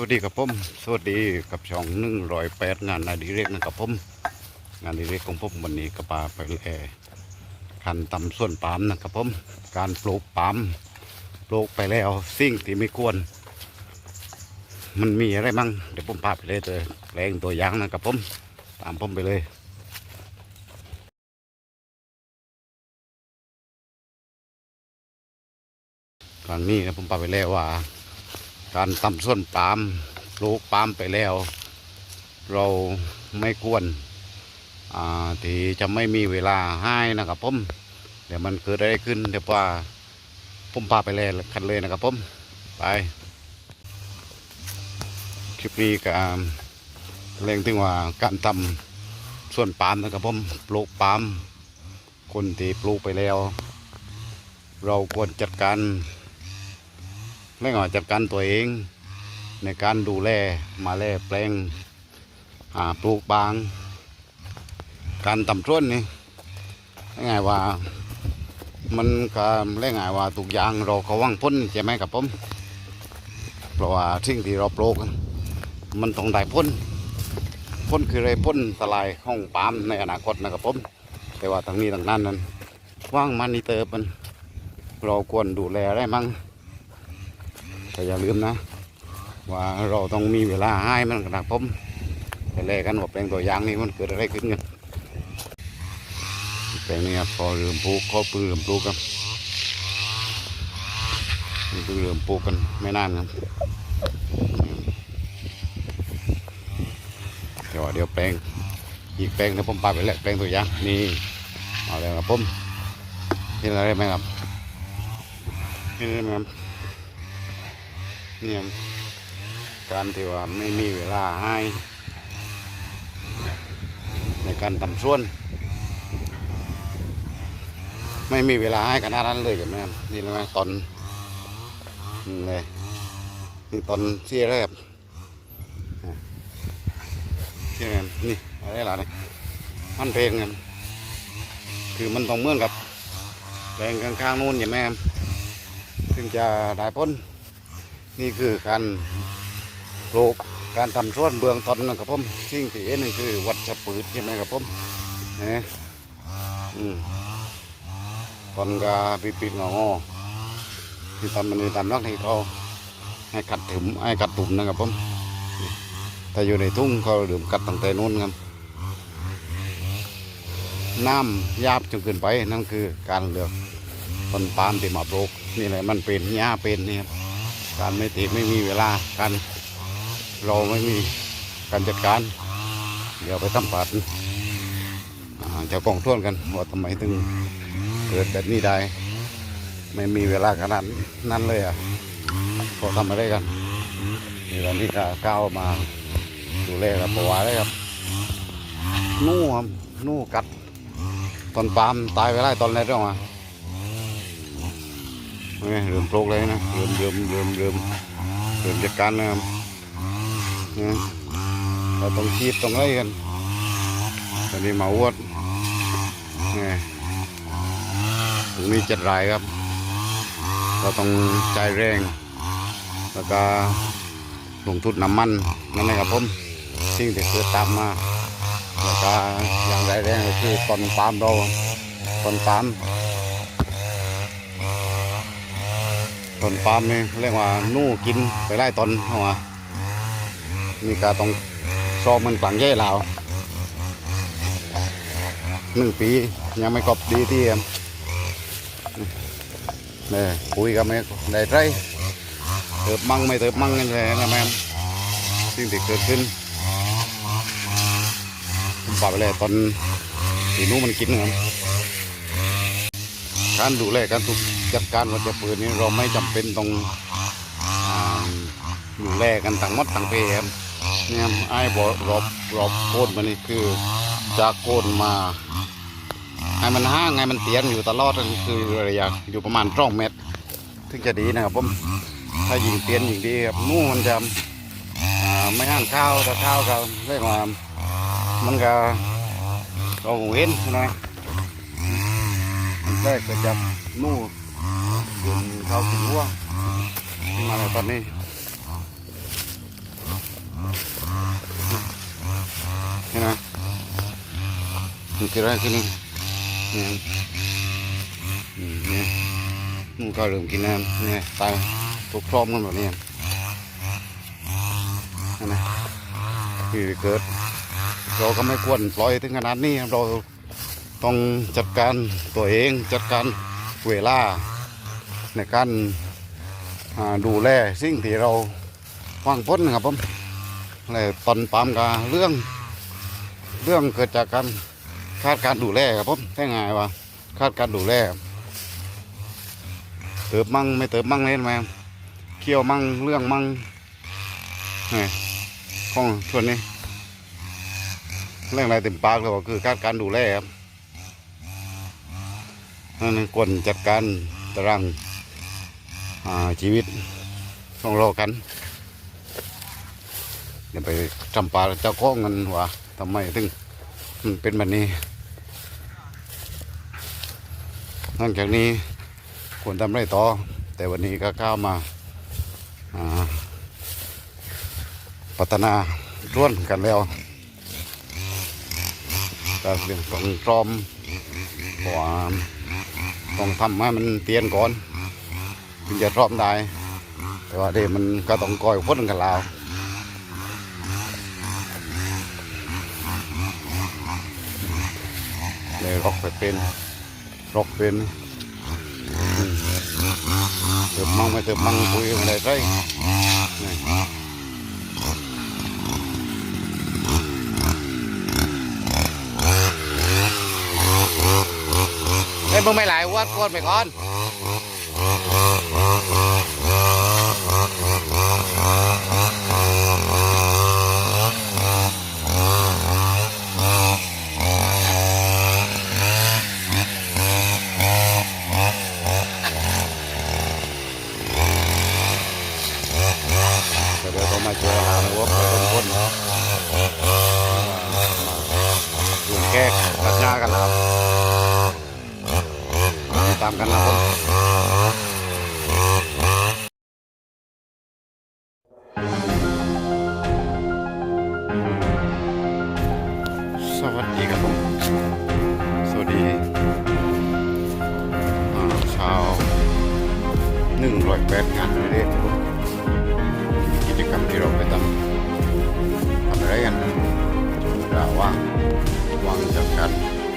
วัสดีครับผมสวัสดีกับช่องหนึ่งร้อยแปดงานอดิเรกนะครับผมงานอดิเรกของผมวันนี้ก็ปาไปแล่คันตำส่วนปาล์มนะครับผมการปลูกปามปลูกไปแล้วสิ่งที่ไม่ควร มันมีอะไรบ้างเดี๋ยวผมพาไปเลยเลยแปลงตัวอย่างนะครับผมตามผมไปเลยครั้งนี้นะผมพาไปแล้วว่า การตำส้นปาล์มปลูกปาล์มไปแล้ว เราไม่ควรอ่าที่จะไม่มีเวลาให้นะครับผมเดี๋ยวมันเกิดอะไรขึ้นเดี๋ยวว่าผมพาไปเลยคันเลยนะครับผมไปคลิปนี้ก็เร่งถึงว่าการทำส่วนปาล์มนะครับผมปลูกปาล์มคนที่ปลูกไปแล้ว เราควรจัดการ ไม่ก่อจัดการตัวเอง ในการดูแลมาแลแปลงอ่าปลูกบาง การตำช่วนนี่ง่ายว่า มันก็เรียกง่ายว่าทุกยางเราเขาวังพ้นใช่ไหมครับผมเพราะว่าสิ่งที่เราปลูกมันต้องได้พ้นพ้นคืออะไรพ้นสลายห้องปามในอนาคตนะครับผมแต่ว่าทางนี้ทางนั้นนั้นว่างมันนี่เติบมันเราควรดูแลได้มั้ง แต่อย่าลืมนะ ว่าเราต้องมีเวลาให้มันนะครับผมไปแลกกันว่าแปลงตัวอย่างนี้มันเกิดอะไรขึ้นกันแปลงนี้ครับพอเริ่มปลูกเขาเพิ่งเริ่มปลูกครับนี่เริ่มปลูกกันไม่นานครับเดี๋ยวเดี๋ยวแปลงอีกแปลงเดี๋ยวผมปาไปแล้วแปลงตัวอย่างนี่เอาเลยครับผมเห็นอะไรไหมครับเห็นอะไรไหมครับ เนี่ยการที่ว่าไม่มีเวลาให้ ในการทำส่วน ไม่มีเวลาให้กันนั้นเลยกันไหมครับนี่เลยไหมตอนนี่เลยนี่ตอนเสียแรกเสียแรกนี่อะไรล่ะนี่มันเพลงกันคือมันต้องเมือนกับแรงข้างๆนู้นอย่างแม่ถึงจะได้พ้น นี่คือการปลูกการทำส่วนเบืองต้นนะครับผมสิ่งที่เห็นนี่คือวัชพืชใช่ไหมครับผมเนี่ยอืมตอนกาปิดปิดงองอที่ทำมันนี่ทำนักที่เขาให้กัดถุมให้กัดตุ่มนะครับผมแต่อยู่ในทุ่งเขาดื่มกัดตั้งแต่นู้นครับน้ำยาบจนเกินไปนั่นคือการเลือกต้นปาล์มที่มาปลูกนี่แหละมันเป็นหญ้าเป็นนี่ครับ การไม่ติดไม่มีเวลาการเราไม่มีการจัดการ เดี๋ยวไปสัมผัสอ่าเจ้ากองท่วนกันว่าทำไมถึงเกิดแบบนี้ได้ ไม่มีเวลาขนาดนั้นเลยอะพอทำอะไรกันนี่ตอนนี้ก็ก้าวมาดูแลกับปวาเลยครับ นู่ครับนู่กัดต้นปามตายไปไล่ตอนแรกด้วยมา นี่เริ่มโปลูกเลยนะเริ่มเริ่มเริ่มเริ่มเริ่มจัดการนะครับนี่เราต้องชีดต้องอะไรกันตอนนี้มาอวดนี่ตรงนี้จัดรายครับ เราต้องใจแรง แล้วก็ลงทุนน้ำมันนั่นเองครับผมสิ่งที่เกิดตามมาแล้วก็อย่างไรแรงก็คือต้นปามเราต้นปาม ต้นปาล์มนี่เรียกว่านู่กินไปไล่ต้นเข้ามามีการต้องซอมมันกลังแย่ลาวหนึ่งปียังไม่ครบดีที่เนี่ยคุยกันไม่ได้ไรเติบมั่งไม่เติบมั่งกันเลยนะแม่สิ่งที่เกิดขึ้นปรับไปเลยตอนที่นู้มันกินนะครับการดูแลการถูก จัดการวัชพืชนี้เราไม่จำเป็นต้องอ่าดูแลกันต่างมดต่างเพครับเนี่ยไอ้บอรอบรอบโคนมันนี่คือจากโคนมาให้มันห้างให้มันเตียนอยู่ตลอดนั่นคือระยะอยู่ประมาณสองเมตร ถึงจะดีนะครับผมถ้ายิงเตียนยิงดีครับนู่นมันจะไม่ห้างข้าวแต่ข้าวก็เรียกว่ามันก็เราเห็นนะอันแรกก็จะนู่น ยืนเขากินวัวขึ้นมาในตอนนี้เห็นไหมมันเกิดอะไรขึ้นนี่นี่มนี่มันก็เริ่มกินน้ำนี่ตายถูกครอบกันแบบนี้นไหมคือเกิด เราก็ไม่ควรปล่อยถึงขนาดนี้เราต้องจัดการตัวเองจัดการเวลา ในการดูแลสิ่งที่เราวางพ้นนะครับผมเลยตอนปามกาเรื่อง เรื่องเกิดจากการขาดการดูแลครับผมได้ไงวะขาดการดูแลเติบมั่งไม่เติบมั่งเล่นไหมเคี่ยวมั่งเรื่องมั่งนี่ของชวนนี้เรื่องอะไรเต็มปากเลยว่าคือขาดการดูแลครับนั่นควรจัดการตารางอ ชีวิตของเรากันอย่าไปทำปาเจ้าของเงินว่าทำไมถึงมันเป็นแบบนี้หลังจากนี้ควรทำไรต่อ แต่วันนี้ก็ก้าวมาพัฒนาร่วนกันแล้วก็เรื่องต้องตรอมเพราะว่าต้องทำให้มันเตียนก่อน ถึงจะรอมได้ แต่ว่าเดี๋ยวมันก็ต้องคอยพ้นกันลาวเลยรอกไปเป็นรอกเป็นเติมมั่งไม่เติมมั่งปุยไม่ได้ไรนี่เฮ้ยมึงไม่หลายวัดก่อนไปก่อน เดี๋ยวต้องมาเจอหาหัวไปคนคนลุงแก้รัดยากันแล้วติดตามกันนะคนสวัสดีครับผม กกัน